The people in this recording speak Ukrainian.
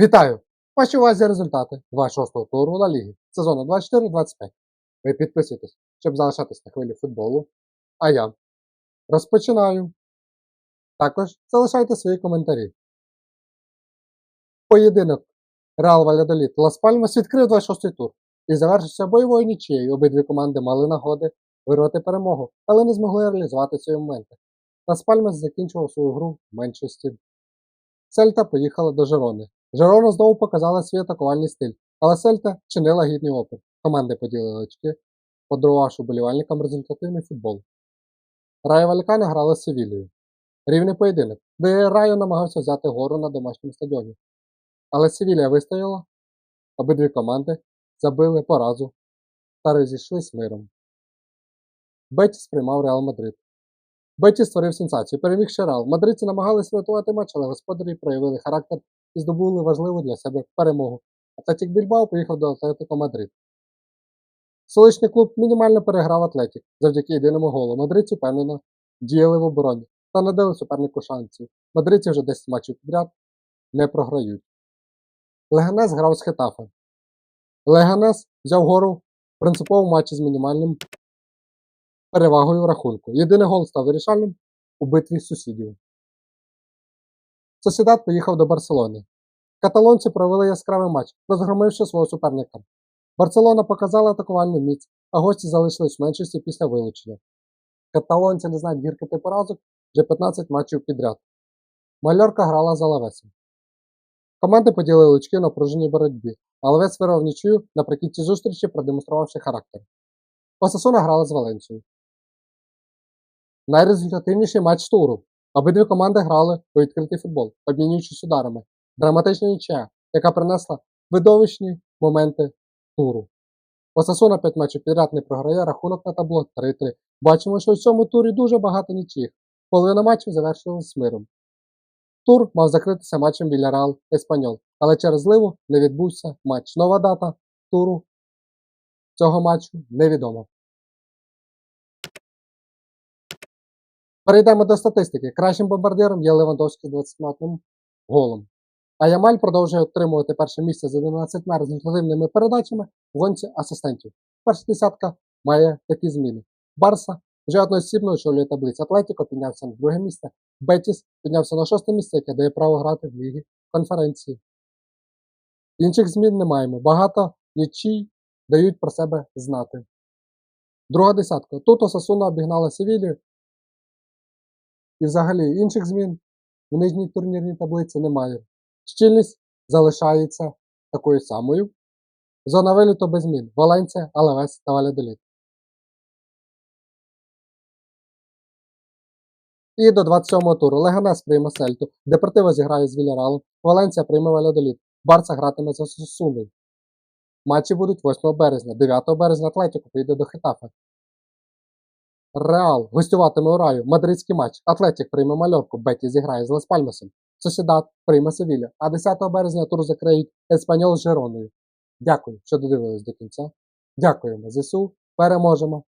Вітаю! Ваші увазі результати 26-го туру Ла Ліги сезону 24-25. Ви підписуйтесь, щоб залишатись на хвилі футболу. А я розпочинаю. Також залишайте свої коментарі. Поєдинок Реал Валядоліт Лас Пальмас відкрив 26-й тур і завершився бойовою нічією. Обидві команди мали нагоди вирвати перемогу, але не змогли реалізувати свої моменти. Лас Пальмас закінчував свою гру в меншості. Сельта поїхала до Жерони. Жерона знову показала свій атакувальний стиль, але Сельта чинила гідний опір. Команди поділили очки, подарувавши болівальникам результативний футбол. Райо Валькани грала з Севілією. Рівний поєдинок, де Райо намагався взяти гору на домашньому стадіоні. Але Севілія вистояла, обидві команди забили поразу та розійшлись миром. Бетіс приймав Реал Мадрид. Бетіс створив сенсацію, перемігши Реал. Мадридці намагалися врятувати матч, але господарі проявили характер і здобули важливу для себе перемогу. Атлетік Більбао поїхав до Атлетико Мадрид. Столичний клуб мінімально переграв Атлетік завдяки єдиному голу. Мадридці впевнено діяли в обороні та не дали супернику шансів. Мадридці вже 10 матчів підряд не програють. Леганес грав з Хетафе. Леганес взяв гору в принциповому матчі з мінімальним перевагою в рахунку. Єдиний гол став вирішальним у битві сусідів. Сосідат поїхав до Барселони. Каталонці провели яскравий матч, розгромивши свого суперника. Барселона показала атакувальну міць, а гості залишились в меншості після вилучення. Каталонці не знають гіркити поразок вже 15 матчів підряд. Мальорка грала за Лавесом. Команди поділили очки в напруженій боротьбі, а Лавес вирвав наприкінці зустрічі, продемонструвавши характер. Осасуна грала з Валенцією. Найрезультативніший матч туру. Обидві команди грали у відкритий футбол, обмінюючись ударами. Драматична нічия, яка принесла видовищні моменти туру. Осасуна 5 матчів підряд не програє, рахунок на табло 3-3. Бачимо, що в цьому турі дуже багато нічиїх. Половина матчів завершилась миром. Тур мав закритися матчем Вільяреал Еспаньол, але через зливу не відбувся матч. Нова дата туру цього матчу невідома. Перейдемо до статистики. Кращим бомбардиром є Левандовський з 21 голом. А Ямаль продовжує отримувати перше місце з 11 з результативними передачами в гонці асистентів. Перша десятка має такі зміни. Барса вже одноосібно очолює таблицю. Атлетіко піднявся на друге місце. Бетіс піднявся на шосте місце, яке дає право грати в лігі конференції. Інших змін не маємо. Багато нічий дають про себе знати. Друга десятка. Тут Осасуна обігнала Севілію. І взагалі інших змін в нижній турнірній таблиці немає. Щільність залишається такою самою. Зона виліту без змін. Валенція, Алавес та Валядоліт. І до 27-го туру Леганес прийме Сельту, Депортиво зіграє з Вільяралом, Валенція прийме Валядоліт, Барса гратиме з Осасуною. Матчі будуть 8 березня, 9 березня Атлетіко поїде до Хетафе. Реал гостюватиме у Раю, мадридський матч. Атлетік прийме Мальорку, Беті зіграє з Лас Пальмасом. Сосідат прийме Севілля, а 10 березня тур закриють Еспаньол з Жероною. Дякую, що додивились до кінця. Дякуємо ЗСУ. Переможемо!